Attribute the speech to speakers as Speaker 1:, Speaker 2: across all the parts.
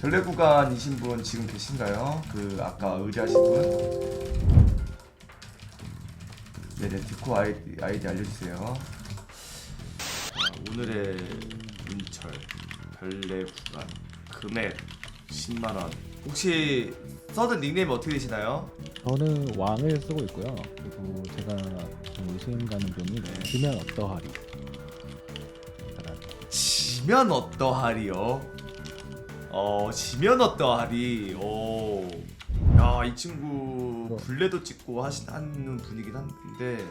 Speaker 1: 결례 구간이신 분 지금 계신가요? 그 아까 의뢰하신 분? 네네 디코 아이디, 아이디 알려주세요. 자, 오늘의 운철 결례 구간 금액 10만 원. 혹시 써든 닉네임 어떻게 되시나요?
Speaker 2: 저는 왕을 쓰고 있고요. 그리고 제가 좀 의심 가는 분이
Speaker 1: 네.
Speaker 2: 지면 어떠하리.
Speaker 1: 지면 어떠하리요? 어 지면 어떠하리? 오. 야이 친구
Speaker 2: 뭐.
Speaker 1: 블레도 찍고 하신 하는 분이긴 한데.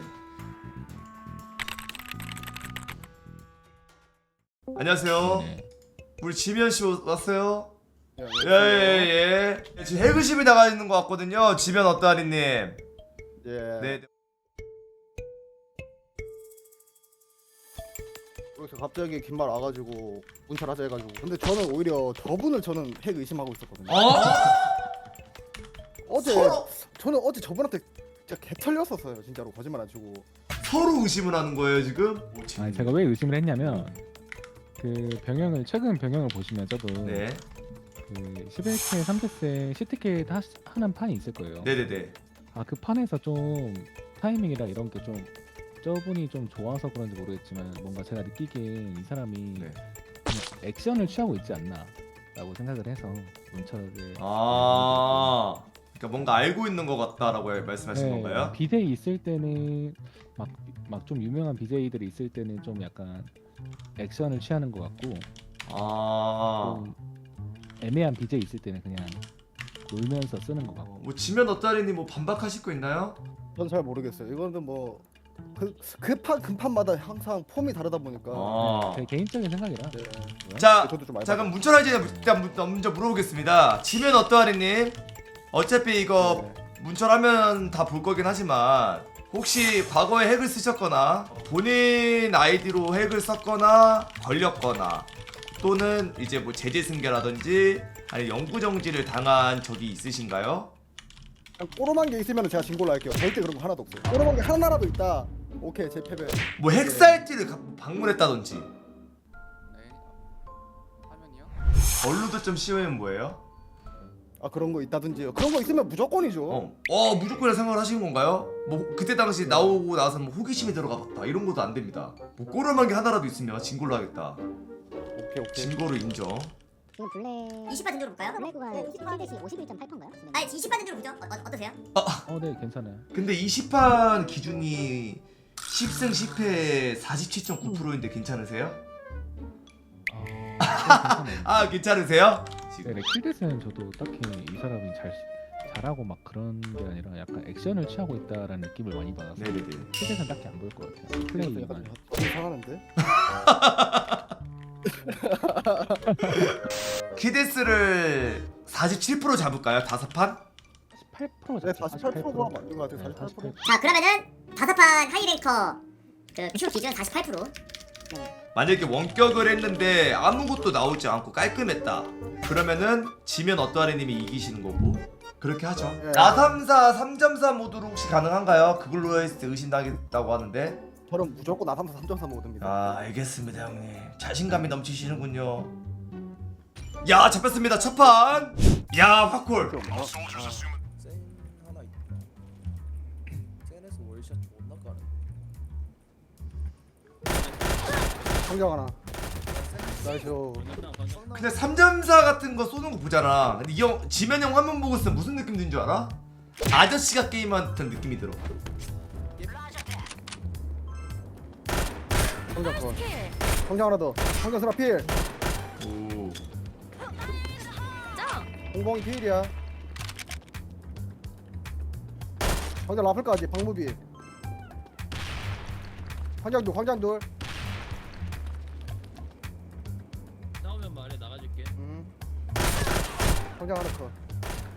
Speaker 1: 안녕하세요.
Speaker 2: 네.
Speaker 1: 우리 지면 씨 왔어요?
Speaker 3: 예,
Speaker 1: 예예예. 예, 지금 해그심이 나가 있는 것 같거든요. 지면 어떠하리님.
Speaker 3: 예.
Speaker 1: 네.
Speaker 3: 그래서 갑자기 긴말 와가지고 문철하자 해가지고. 근데 저는 오히려 저분을 저는 핵 의심하고 있었거든요.
Speaker 1: 어?
Speaker 3: 어제
Speaker 1: 서로
Speaker 3: 저는 어제 저분한테 진짜 개 털렸었어요. 진짜로 거짓말 안 치고.
Speaker 1: 서로 의심을 하는 거예요 지금? 오,
Speaker 2: 아니 제가 왜 의심을 했냐면 그 병영을 최근 병영을 보시면 저도
Speaker 1: 네.
Speaker 2: 그 11K, 3대세, CTK 다 하는 판이 있을 거예요.
Speaker 1: 네네네.
Speaker 2: 아 그 판에서 좀 타이밍이랑 이런 게 좀 저분이 좀 좋아서 그런지 모르겠지만 뭔가 제가 느끼기엔 이 사람이
Speaker 1: 네.
Speaker 2: 그냥 액션을 취하고 있지 않나라고 생각을 해서 문철을
Speaker 1: 아, 그러니까 뭔가 알고 있는 것 같다라고 말씀하신
Speaker 2: 네,
Speaker 1: 건가요?
Speaker 2: BJ 있을 때는 막 막 좀 유명한 BJ들이 있을 때는 좀 약간 액션을 취하는 것 같고
Speaker 1: 아,
Speaker 2: 좀 애매한 BJ 있을 때는 그냥 놀면서 쓰는 것 같고
Speaker 1: 어, 뭐 지면 어따리니 뭐 반박하실 거 있나요?
Speaker 3: 저는 잘 모르겠어요. 이거는 뭐 그, 급한 금판마다 항상 폼이 다르다 보니까.
Speaker 1: 아,
Speaker 2: 제 개인적인 생각이라
Speaker 3: 네.
Speaker 1: 자,
Speaker 3: 저도
Speaker 1: 좀자 그럼
Speaker 3: 알바가-
Speaker 1: 문철아 이제 일단 문- 먼저 물어보겠습니다. 지면 어떠하리님? 어차피 이거
Speaker 3: 네.
Speaker 1: 문철하면 다 볼 거긴 하지만 혹시 과거에 핵을 쓰셨거나 본인 아이디로 핵을 썼거나 걸렸거나 또는 이제 뭐 제재 승계라든지 아니 영구 정지를 당한 적이 있으신가요?
Speaker 3: 꼬로만 게 있으면 제가 신고를 할게요. 절대 그런 거 하나도 없어요. 꼬로만 게 하나라도 있다. 오케이 제 패배.
Speaker 1: 뭐 핵살지를 가- 방문했다든지
Speaker 4: 네. 화면이요?
Speaker 1: 얼루도 좀 씌우면 뭐예요?
Speaker 3: 아 그런 거 있다든지요. 그런 거 있으면 무조건이죠.
Speaker 1: 어, 어 무조건 생각을 하시는 건가요? 뭐 그때 당시 나오고 나서 뭐 호기심이 들어가 봤다 이런 것도 안 됩니다. 뭐 꼬름한 게 하나라도 있으면 진골로 하겠다.
Speaker 3: 오케이 오케이.
Speaker 1: 진골을 인정.
Speaker 5: 지금 블랙
Speaker 6: 20바 등으로 볼까요?
Speaker 5: 블랙 구간 1대시 51.8%인가요?
Speaker 6: 아니 20바 등으로 보죠. 어, 어, 어떠세요?
Speaker 2: 어 네 괜찮아요
Speaker 1: 근데 20판 기준이 10승 10패 47.9%인데 괜찮으세요?
Speaker 2: 어, 네, 괜찮아요.
Speaker 1: 아 괜찮으세요? 지금
Speaker 2: 네네 킬데스는 저도 딱히 이 사람이 잘 잘하고 막 그런 게 아니라 약간 액션을 취하고 있다라는 느낌을 많이 받아서
Speaker 1: 네네네.
Speaker 2: 킬데스는 딱히 안 보일 것 같아요 플레이만
Speaker 3: 약간 좀 이상하는데.
Speaker 1: 키데스를 47% 잡을까요? 다섯 판?
Speaker 3: 8%네 48%가 맞는 것 같아요. 48%.
Speaker 6: 자 그러면은 다섯 판 하이랭커 그큐 기준 48%.
Speaker 1: 만약에 원격을 했는데 아무것도 나오지 않고 깔끔했다. 그러면은 지면 어떠하리님이 이기시는 거고 그렇게 하죠.
Speaker 3: 예.
Speaker 1: 나삼사 3.4 모드로 혹시 가능한가요? 그걸로 때 의심당했다고 하는데.
Speaker 3: 저는 무조건 나삼사 3.3 모드입니다.
Speaker 1: 아 알겠습니다 형님. 자신감이 넘치시는군요. 야 잡혔습니다 첫 판. 야 화콜.
Speaker 3: 좀, 어?
Speaker 4: 센 하나 있다. 센에서 월샷 존나 까네.
Speaker 3: 성경 하나. 나이스.
Speaker 1: 근데 3.4 같은 거 쏘는 거 보잖아. 근데 이 형 지면 형 화면 보고 있으면 무슨 느낌 드는 줄 알아? 아저씨가 게임한 듯한 느낌이 들어.
Speaker 3: 성경 거. 성경 하나 더. 성경 스나 필.
Speaker 1: 오.
Speaker 3: 공봉이 필이야. 성경 라플까지 방무비. 황장돌 황장돌.
Speaker 7: 싸우면 말해 나가줄게.
Speaker 3: 음. 성경 하나 커.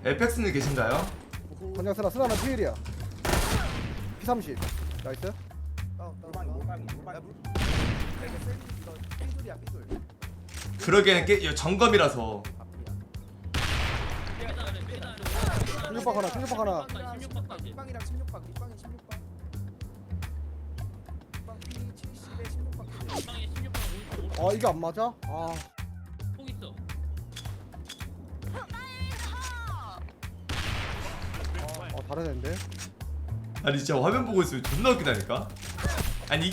Speaker 1: 에펙스는 계신가요?
Speaker 3: 성경 스나 스나 하나 필이야. P30. 나이스.
Speaker 1: 삐돌이야 삐돌 그러기에는 게 점검이라서
Speaker 3: 충격박 하나, 충격박 하나.
Speaker 7: 16박까지
Speaker 4: 빵이랑 16박에 16박 16박
Speaker 7: 16박
Speaker 3: 아 이게 안 맞아? 아 아, 다른 애인데?
Speaker 1: 아니 진짜 화면 보고 있으면 존나 웃기다니까 아니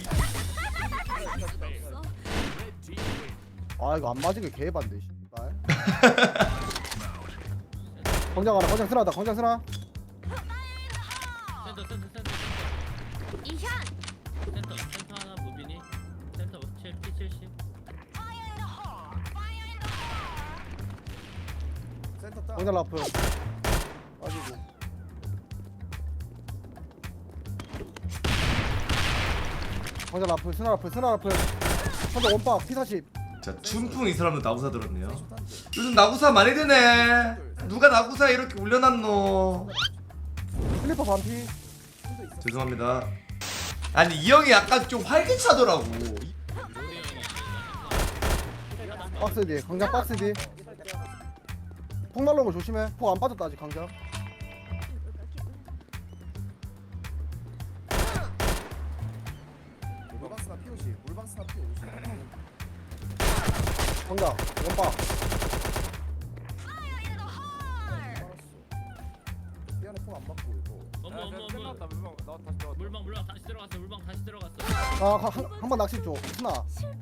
Speaker 3: 아 이거 안 맞은 게 개반데 씨발. 광장 하나 광장 쓰나다 광장 쓰나
Speaker 7: 센터 센터 센터 센터. 센터 센터 하나 무빈이. 센터 7 P70
Speaker 4: 센터 따.
Speaker 3: 광장 라프 빠지고. 광장 라프 스나 라프 스나 라프 광장 원박 P40
Speaker 1: 자 춘풍 이 사람도 나구사 들었네요. 요즘 나구사 많이 되네. 누가 나구사 이렇게 올려놨노?
Speaker 3: 슬리퍼 반피.
Speaker 1: 죄송합니다. 아니 이 형이 약간 좀 활기차더라고.
Speaker 3: 박스 뒤 광장 박스 뒤. 폭 날라온 거 조심해. 폭 안 빠졌다 아직 광장
Speaker 4: 물방스나 P50. 물방스나 P50. 이거.
Speaker 7: 물방 물방 다시 들어갔어 물방 다시 들어갔어
Speaker 3: 아한번 낚시 줘 스나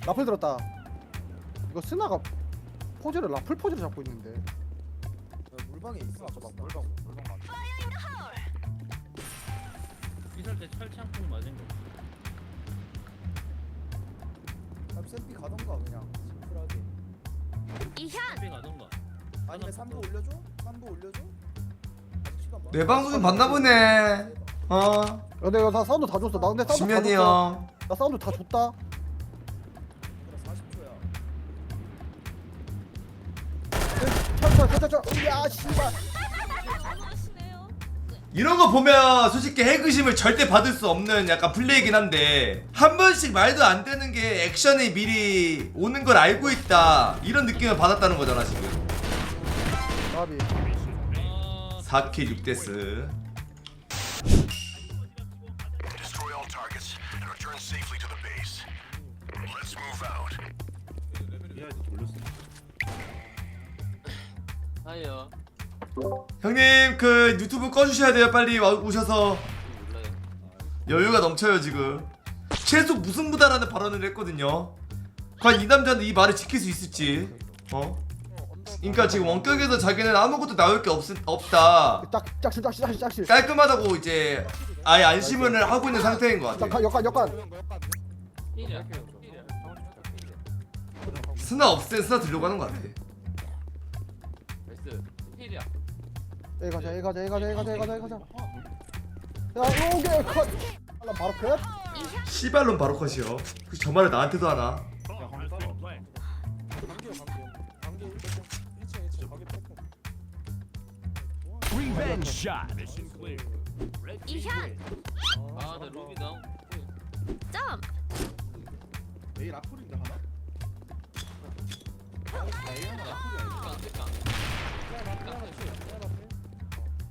Speaker 3: 라플 들었다 이거 스나가 포즈를 라플 포즈를 잡고 있는데
Speaker 4: 야, 물방에 있어. 막 물방 물방 많.
Speaker 7: 이설 때 철창풍 맞은 거
Speaker 4: 그럼 샘피 가던가 그냥.
Speaker 7: 캠핑 가던가
Speaker 4: 아니면 3부 올려줘? 3부 올려줘? 아직 시간 많아.
Speaker 1: 내 방송 좀 봤나 보네. 어.
Speaker 3: 야 이거 다 사운드 다 줬어. 나 근데 사운드 다 줬어
Speaker 1: 형.
Speaker 3: 나 사운드 다 줬다.
Speaker 4: 그래, 40초 야.
Speaker 3: 차차차차차. 야 씨발
Speaker 1: 이런 거 보면 솔직히 해그심을 절대 받을 수 없는 약간 플레이긴 한데 한 번씩 말도 안 되는 게 액션이 미리 오는 걸 알고 있다. 이런 느낌을 받았다는 거잖아 지금.
Speaker 3: 나비.
Speaker 7: 어
Speaker 1: 4K 6데스.
Speaker 8: Destroy all targets and return safely to the base. Let's move out.
Speaker 7: 하이요
Speaker 1: 형님 그 유튜브 꺼주셔야 돼요. 빨리 와- 오셔서. 여유가 넘쳐요 지금. 최소 무슨 부다라는 발언을 했거든요. 과연 이 남자는 이 말을 지킬 수 있을지 어? 그러니까 지금 원격에서 자기는 아무것도 나올 게 없, 없다.
Speaker 3: 짝 짝실 짝실 짝실 짝실.
Speaker 1: 깔끔하다고 이제 아예 안심을 하고 있는 상태인 것 같아
Speaker 3: 짝 역간 역간
Speaker 1: 스나 없애 스나 들려고 하는 것 같아
Speaker 3: A 가자 A 가자 A 가자 A 가자 A 가자 A 가자 야 오케이 컷 아, 바로 컷
Speaker 1: 씨발론 바로 컷이요 혹시 저 말을 나한테도 하나
Speaker 4: 관계요 관계요. 관계 1층 1층 1층 관계 패턴.
Speaker 8: Revenge shot.
Speaker 7: 아나 루비 나온
Speaker 4: 내일 라플인데 하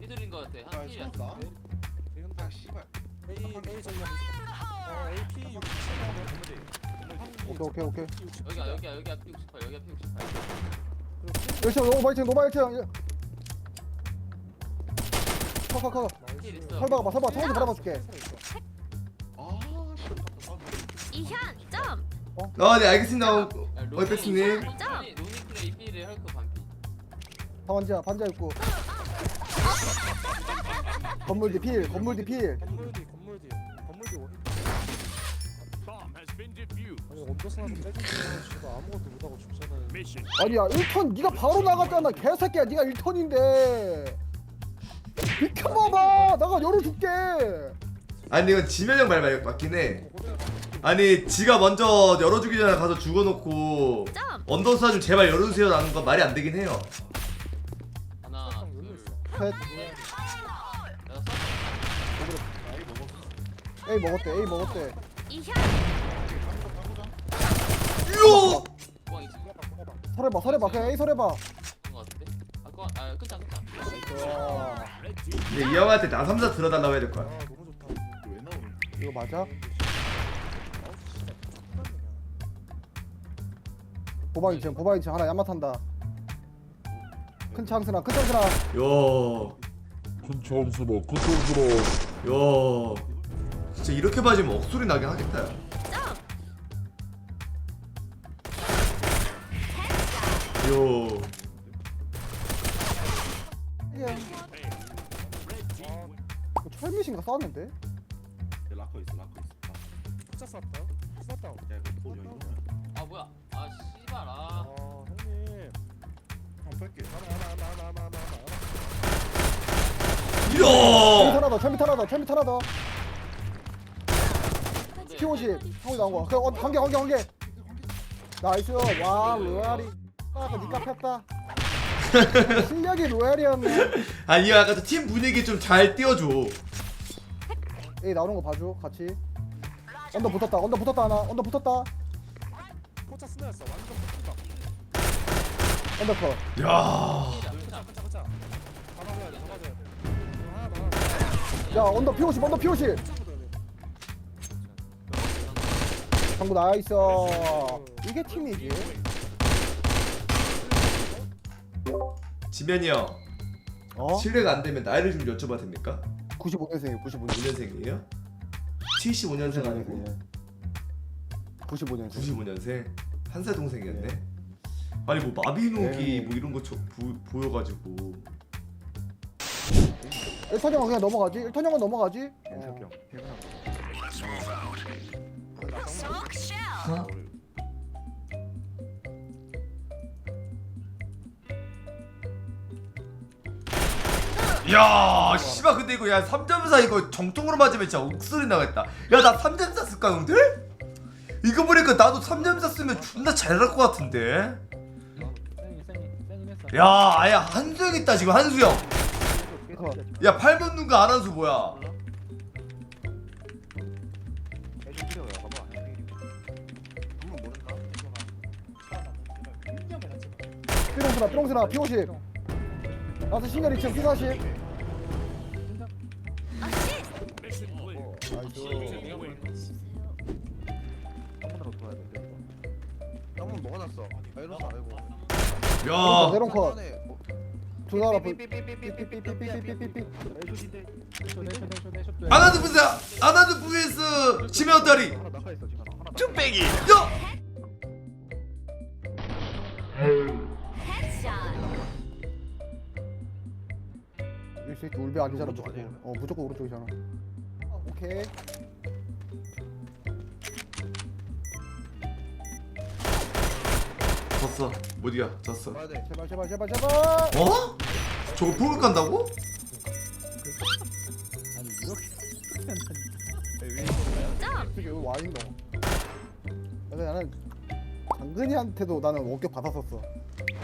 Speaker 4: 나?
Speaker 7: 삐들인 거 같아. 한 힐이야.
Speaker 4: 지금 다 씨발. A A 저기 어 AP 67
Speaker 3: 오케이 오케이 오케이.
Speaker 7: 여기야 여기야 여기야 P68 여기야 P68
Speaker 3: 열정 노바 1층 노바 1층 커커커.
Speaker 7: 힐 있어.
Speaker 3: 설박아 봐 설박 청소기 바라봐줄게.
Speaker 1: 어네 알겠습니다. 어,
Speaker 7: 야, 루니-
Speaker 1: 어이백스님
Speaker 7: 루니 루니 플레이 필에 헐크 반피.
Speaker 3: 반지야 반지야 있고 건물 뒤 필 건물 뒤 필.
Speaker 4: 건물 뒤 건물 뒤 건물 뒤 원.
Speaker 8: Bomb has been defused.
Speaker 4: 아니 언더스나 좀. 씨발 아무것도 못하고 죽잖아요.
Speaker 8: Mission.
Speaker 3: 아니야 1턴 네가 바로 나갔잖아 개새끼야. 네가 1턴인데. 비켜봐봐. 나가 열어줄게.
Speaker 1: 아니 이건 지면형 말 맞긴 해. 아니 지가 먼저 열어주기 전에 가서 죽어놓고 언더스나 좀 제발 열어주세요 라는 건 말이 안 되긴 해요.
Speaker 7: 하나 셋둘 여섯
Speaker 3: A 먹었대 A 먹었대.
Speaker 1: 요!
Speaker 7: 있지
Speaker 3: 설해봐 설해봐 그냥 A 설해봐.
Speaker 7: 그런 거 같은데 아 구왕 아 끝장 끝장
Speaker 3: 와
Speaker 1: 근데 이 형한테 나 3사 들어달라고 해야 될 거야
Speaker 4: 아 너무 좋다.
Speaker 3: 이거 맞아? 보방이 지금 보방이 지금 하나 야마탄다. 큰 창스나 큰 창스나.
Speaker 1: 요.
Speaker 8: 큰 점수로 그 점수로.
Speaker 1: 야 진짜 이렇게 맞으면 억소리 나긴 하겠다. 야. 요.
Speaker 3: 예. 이거 철미신가 싸웠는데?
Speaker 4: 락커 있어 락커 있어. 숫자 쐈다? 쐈다 야 이거 뭐냐 이거
Speaker 7: 아 뭐야? 아 씨발 아.
Speaker 4: 아 형님. 한 뺄게. 하나 하나 하나 하나 하나 하나
Speaker 3: 철미
Speaker 1: 이야
Speaker 3: 하나 더 철미 하나 더 철미 하나 더 P50 형이 나온 거. 그, 어, 관계 관계 관계. 나이스. 와 로얄이. 아까 니값 했다. 실력이 로얄이었네.
Speaker 1: 아니 아까 저팀 분위기 좀 잘 띄워줘.
Speaker 3: 에이 나오는 거 봐줘 같이. 언더 붙었다 언더 붙었다 하나. 언더 붙었다.
Speaker 4: 포차 스나였어 완전 붙다
Speaker 3: 언더 커
Speaker 1: 야.
Speaker 4: 그자 그자 그자 잡아줘야 돼 잡아줘야 돼 하나 더 하나
Speaker 3: 야 언더 P50 언더 P50
Speaker 4: 더
Speaker 3: 방구 나이스 이게 팀이지
Speaker 1: 지면이 형
Speaker 3: 어?
Speaker 1: 실례가 안 되면 나이를 좀 여쭤봐도 됩니까?
Speaker 3: 95년생이에요 95년생
Speaker 1: 5년생이에요? 75년생 아니고
Speaker 3: 95년생
Speaker 1: 95년생 한 살 동생이었네. 아니 뭐 마비노기
Speaker 3: 네.
Speaker 1: 뭐 이런 거 저, 보, 보여가지고
Speaker 3: 1턴 형은 그냥 넘어가지 1턴 형은 넘어가지 어.
Speaker 1: 야 씨발 근데 이거 야3.4 이거 정통으로 맞으면 진짜 옥소리 나겠다. 야 나3.4 쓸까 형들? 이거 보니까 나도 3.4 쓰면 존나 잘할 것 같은데. 야 아예 한수 형 있다 지금 한수형.
Speaker 3: 그래서
Speaker 1: 야 8번 누가 안 한수 뭐야?
Speaker 3: 삐롱스나 삐롱스나 P50. 나서 신경 2층 P40
Speaker 4: 한번 먹어놨어? 아 이러지 말고.
Speaker 1: 야.
Speaker 3: 내롱 컷.
Speaker 4: 안에 뭐
Speaker 3: 존나 아파 삐삐삐삐삐삐삐삐삐삐
Speaker 1: 아나드 vs 아나드 vs 지면다리
Speaker 4: 하나 낙하 있어 지금 하나
Speaker 1: 쭈빼기. 야
Speaker 3: 새끼 울베 아니잖아 무조건 어 무조건 오른쪽이잖아 오케이.
Speaker 1: 졌어. 못 이겨. 졌어.
Speaker 4: 돼.
Speaker 3: 제발 제발 제발 제발!
Speaker 1: 어? 저거 포글 간다고?
Speaker 2: 아니 이렇게
Speaker 3: 이게 왜 와인 너 그래서 나는 당근이한테도 나는 원격 받았었어.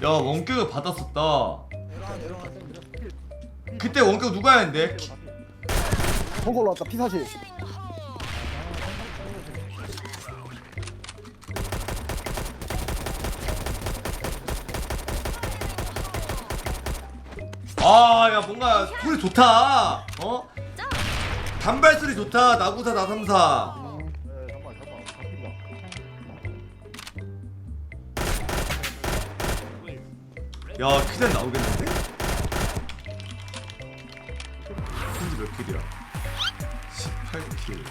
Speaker 1: 야 원격을 받았었다.
Speaker 4: 내려와 내려와
Speaker 1: 그때 원격 누가 했는데?
Speaker 3: 번거 올라왔다 P40
Speaker 1: 아, 야 뭔가 소리 좋다. 어? 단발 소리 좋다. 나구사 나삼사.
Speaker 4: 잠깐만 잠깐만 바뀐다
Speaker 1: 야, 키단 나오겠는데? 킬이야? 18킬.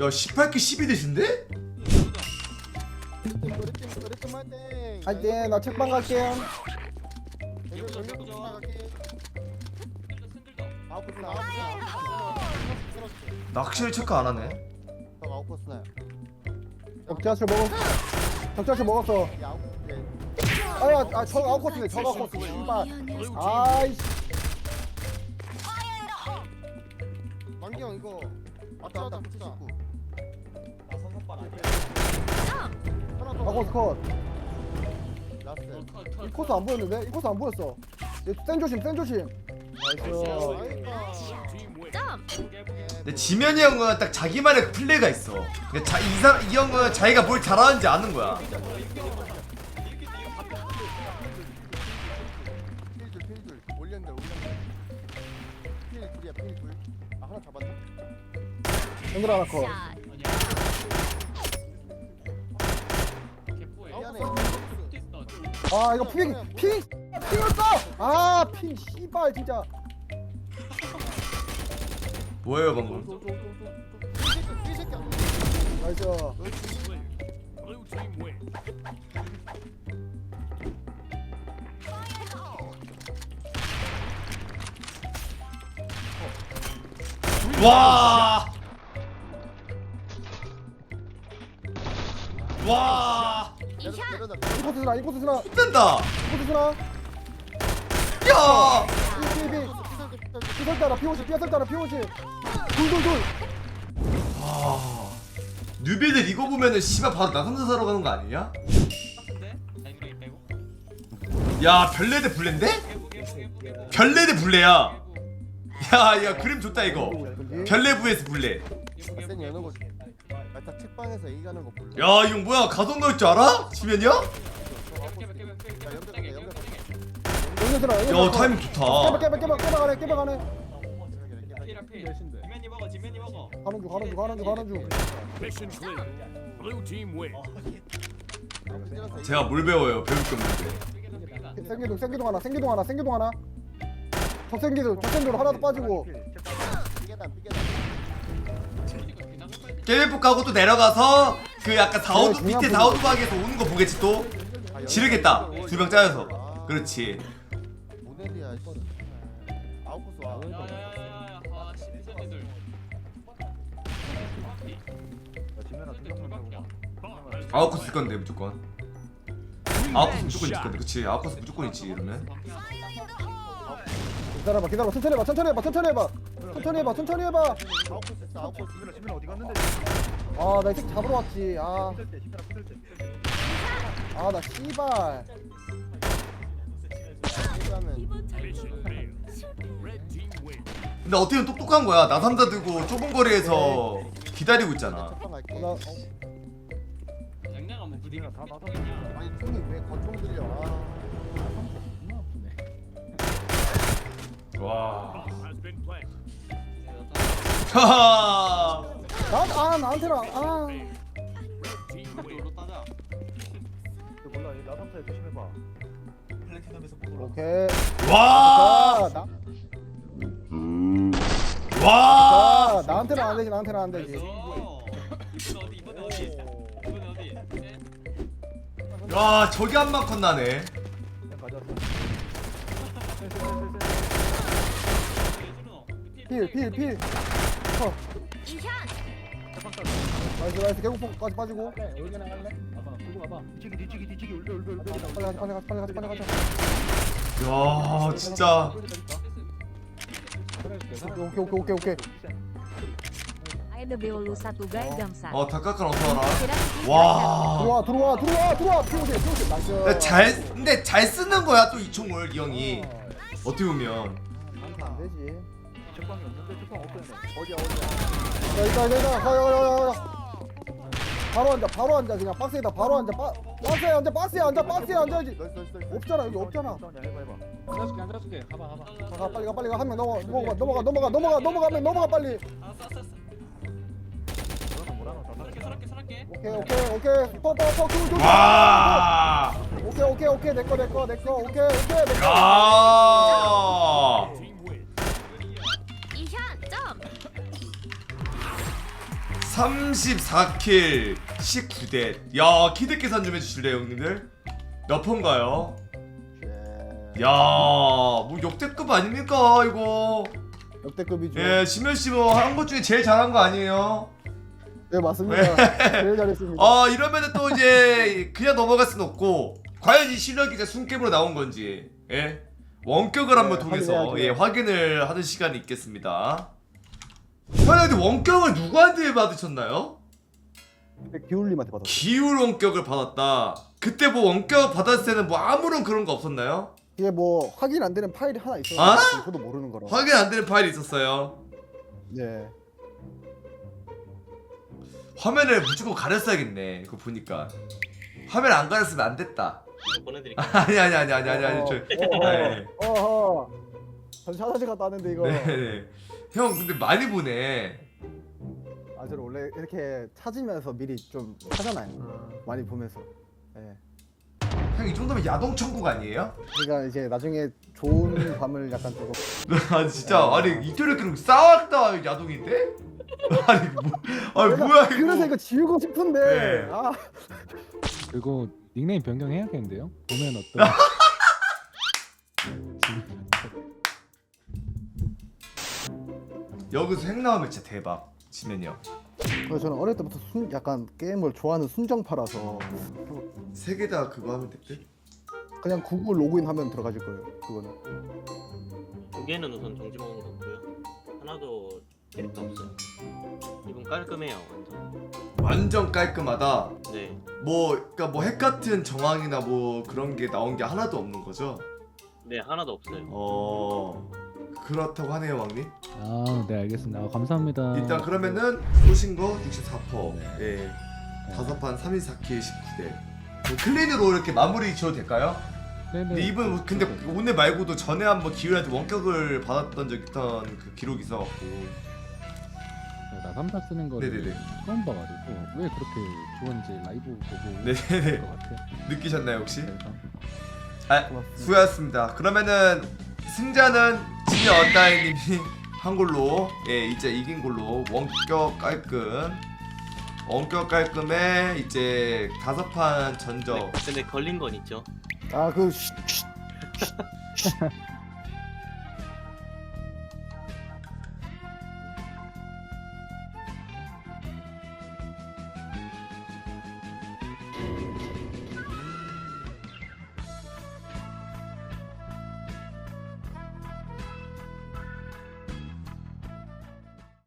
Speaker 1: 야, 18킬 12대신데?
Speaker 3: 할게 나 책방 갈게
Speaker 1: 낚시를 체크 안 하네.
Speaker 3: 적자실 먹었어 적자실 먹었어 아야 아저 아웃코스네 저 아웃코스 씨발 아이씨
Speaker 4: 만경 이거 왔다 왔다. 붙자.
Speaker 3: 아웃코스 컷이 코스 안 보였는데? 이 코스 안 보였어. 얘센 조심 센 조심. 나이스.
Speaker 1: 근데 지면이 형은 딱 자기만의 그 플레이가 있어. 그러니까 자, 이, 사, 이 형은 자기가 뭘 잘하는지 아는 거야.
Speaker 3: 정글 하나
Speaker 4: 커
Speaker 3: 아, 이거 핑! 핑! 핑었어! 아, 핑, 씨발, 진짜.
Speaker 1: 뭐예요 방금?
Speaker 3: 나이스.
Speaker 1: 와. 와.
Speaker 4: 내려놔
Speaker 3: 이코스 스나 이코스 스나
Speaker 1: 된다.
Speaker 3: 이코스 스나
Speaker 1: 야.
Speaker 3: 삐삐삐 피설 따라 피오시 피설 따라 피오시 둘둘둘
Speaker 1: 아. 뉴비들 이거 보면은 씨발 바로 나삼사 사러 가는 거 아니냐? 야 별레대 블레인데? 별레대 블레야. 야, 야 그림 좋다 이거. 별레 vs
Speaker 4: 여는 거아 딱 책방에서 얘기하는 거 볼래
Speaker 1: 야, 이거 뭐야? 가동 넣을 줄 알아? 지면이야?
Speaker 4: 야
Speaker 3: 여기 여기
Speaker 1: 타이밍
Speaker 3: 깨봐
Speaker 1: 좋다.
Speaker 3: 깨봐 깨봐 깨봐 가네 깨봐 가네
Speaker 7: 지면이 먹어 지면이 먹어.
Speaker 3: 가는 중 가는 중 가는 중 가는 중
Speaker 7: Mission clear. Blue team win.
Speaker 1: 제가 뭘 배워요? 배울 게 없는데.
Speaker 3: 생기동 생기동 하나 생기동 하나 생기동 하나 적생기동 적생기동 하나도 빠지고
Speaker 4: 삐개단 삐개단
Speaker 1: 깨밀폭 가고 또 내려가서 그 약간 사우드
Speaker 3: 어,
Speaker 1: 밑에
Speaker 3: 중요한
Speaker 1: 사우드 방에서 오는 거 보겠지 또. 지르겠다. 두 명 짜여서. 그렇지.
Speaker 4: 아웃코스.
Speaker 7: 아
Speaker 1: 있을 건데 무조건. 아웃코스 무조건 있을 건데, 그치? 아웃코스 무조건 있지 이러면.
Speaker 3: 기다려봐 기다려봐. 천천히 해봐 천천히 해봐 천천히 해봐. 천천히 해봐 천천히 해봐.
Speaker 4: 아웃코스 있어 아웃코스
Speaker 3: 아나 이 새끼 잡으러 왔지. 아아나 씨발.
Speaker 1: 근데 어떻게 보면 똑똑한 거야. 나삼자 들고 좁은 거리에서 기다리고 있잖아.
Speaker 4: 책방 갈게.
Speaker 3: 나
Speaker 7: 양양 한번 부딪혀.
Speaker 4: 아니 총이 왜 권총 들려? 아
Speaker 1: 와. 하하.
Speaker 3: 나, 아, 나한테는, 아.
Speaker 7: Team win.
Speaker 3: 오케이.
Speaker 1: 와.
Speaker 3: 자, 나,
Speaker 1: 와.
Speaker 3: 자, 나한테는 안 되지, 나한테는 안 되지.
Speaker 7: 어디 어디 어디.
Speaker 1: 야, 저기 한 만큼 나네.
Speaker 3: 필, 필, 필. 어. 나이스, 나이스, 개구폭까지 빠지고. 빨리 가자, 빨리 가자, 빨리 가자, 빨리 가자.
Speaker 1: 야, 진짜.
Speaker 3: 오케이, 오케이, 오케이, 오케이.
Speaker 9: AWU 1 guys jam 1
Speaker 1: 어, 어떡하라.
Speaker 9: Kira-kira
Speaker 1: 와.
Speaker 3: 들어와, 들어와, 들어와, 들어와. 피오지, 피오지. 나이스.
Speaker 1: 근데 잘 근데 잘 쓰는 거야 또 이 총을 이 형이. 어떻게 보면.
Speaker 3: 나한테 안 되지.
Speaker 4: 어디야 어디야
Speaker 3: 야, 이따, 이따, 이따. 가, 야, 야, 야, 야. 바로 앉아, 바로 앉아, 그냥 박스에다 바로 앉아. 바, 박스에 앉아, 박스에 앉아, 박스에 앉아야지. 없잖아, 여기 없잖아.
Speaker 2: 앉아줄게 앉아줄게 가봐 가봐
Speaker 3: 가, 가, 빨리 가, 빨리 가. 한 명 넘어가, 넘어가, 넘어가, 넘어가, 넘어가, 넘어가면 넘어가 빨리.
Speaker 7: 알았어 알았어.
Speaker 3: 오케이, 오케이, 오케이. 퍼, 퍼, 퍼, 그, 그.
Speaker 1: 와.
Speaker 3: 오케이, 오케이, 오케이. 내꺼, 내꺼, 내꺼. 오케이, 오케이, 내꺼.
Speaker 1: 야. 34킬 19대. 야, 키드 계산 좀 해주실래요, 형님들? 몇 폰가요?
Speaker 3: 예.
Speaker 1: 야, 뭐 역대급 아닙니까 이거?
Speaker 3: 역대급이죠.
Speaker 1: 예, 심현 씨 뭐 한 것 중에 제일 잘한 거 아니에요?
Speaker 3: 네, 맞습니다. 제일 잘했습니다.
Speaker 1: 아 이러면은 또 이제 그냥 넘어갈 순 없고 과연 이 실력이 이제 순게임으로 나온 건지 예 원격을 한번
Speaker 3: 네,
Speaker 1: 통해서
Speaker 3: 확인해야죠.
Speaker 1: 예 확인을 하는 시간이 있겠습니다. 형님 근데 원격을 누구한테 받으셨나요?
Speaker 3: 기울님한테 받았어.
Speaker 1: 기울 원격을 받았다. 그때 뭐 원격 받았을 때는 뭐 아무런 그런 거 없었나요?
Speaker 3: 이게 뭐 확인 안 되는 파일이 하나 있어요.
Speaker 1: 아?
Speaker 3: 저도 모르는 거라.
Speaker 1: 확인 안 되는 파일이 있었어요.
Speaker 3: 네.
Speaker 1: 화면을 무조건 가렸어야겠네. 그거 보니까 화면 안 가렸으면 안 됐다. 아니 아니 아니 아니 아니 아니 저. 네.
Speaker 3: 어허. 어허. 전 화장실 갔다 왔는데 이거.
Speaker 1: 네. 형 근데 많이 보네.
Speaker 3: 아, 저는 원래 이렇게 찾으면서 미리 좀 하잖아요. 많이 보면서. 예.
Speaker 1: 형 이 정도면 야동 천국 아니에요?
Speaker 3: 그러니까 이제 나중에 좋은 밤을 약간 조금
Speaker 1: 아니 진짜 아니 이태리 그럼 싸웠다 야동인데? 아니 뭐 아니 뭐야
Speaker 3: 그래서
Speaker 1: 이거
Speaker 3: 이거 지우고 싶은데
Speaker 1: 네.
Speaker 3: 아
Speaker 2: 그리고 닉네임 변경해야겠는데요? 보면 어떤
Speaker 1: 여기서 핵 나오면 진짜 대박 지면요
Speaker 3: 그래서 저는 어릴 때부터 순, 약간 게임을 좋아하는 순정파라서
Speaker 1: 세 개 다 그거 하면 됐대?
Speaker 3: 그냥 구글 로그인 하면 들어가질 거예요 그거는
Speaker 10: 두 개는 우선 정지 먹은 거고요. 하나도 캐릭터 없어요. 이건 깔끔해요, 완전.
Speaker 1: 완전 깔끔하다
Speaker 10: 네.
Speaker 1: 뭐 그니까 뭐 핵 같은 정황이나 뭐 그런 게 나온 게 하나도 없는 거죠?
Speaker 10: 네, 하나도 없어요.
Speaker 1: 어 그렇다고 하네요 왕님
Speaker 2: 아 네 알겠습니다 아, 감사합니다
Speaker 1: 일단 그러면은 쏘신 거 64%. 예.
Speaker 2: 네.
Speaker 1: 다섯 판 3인 4킬 19대. 뭐 클린으로 이렇게 마무리 지어도 될까요?
Speaker 2: 네네
Speaker 1: 근데 이분 근데 오늘 말고도 전에 한번 기훈한테 원격을 받았던 적 있던 그 기록이 있어갖고.
Speaker 2: 나 3사 쓰는 거를
Speaker 1: 네네네.
Speaker 2: 처음 봐가지고 왜 그렇게 좋은지 라이브 보고
Speaker 1: 네네네.
Speaker 2: 것
Speaker 1: 느끼셨나요 혹시?
Speaker 2: 그래서
Speaker 1: 아 수고하셨습니다. 그러면은 승자는 진여 언다이님이 한 걸로 예 이제 이긴 걸로 원격 깔끔. 원격 깔끔에 이제 다섯 판 전적
Speaker 10: 네, 근데 걸린 건 있죠.
Speaker 3: 아그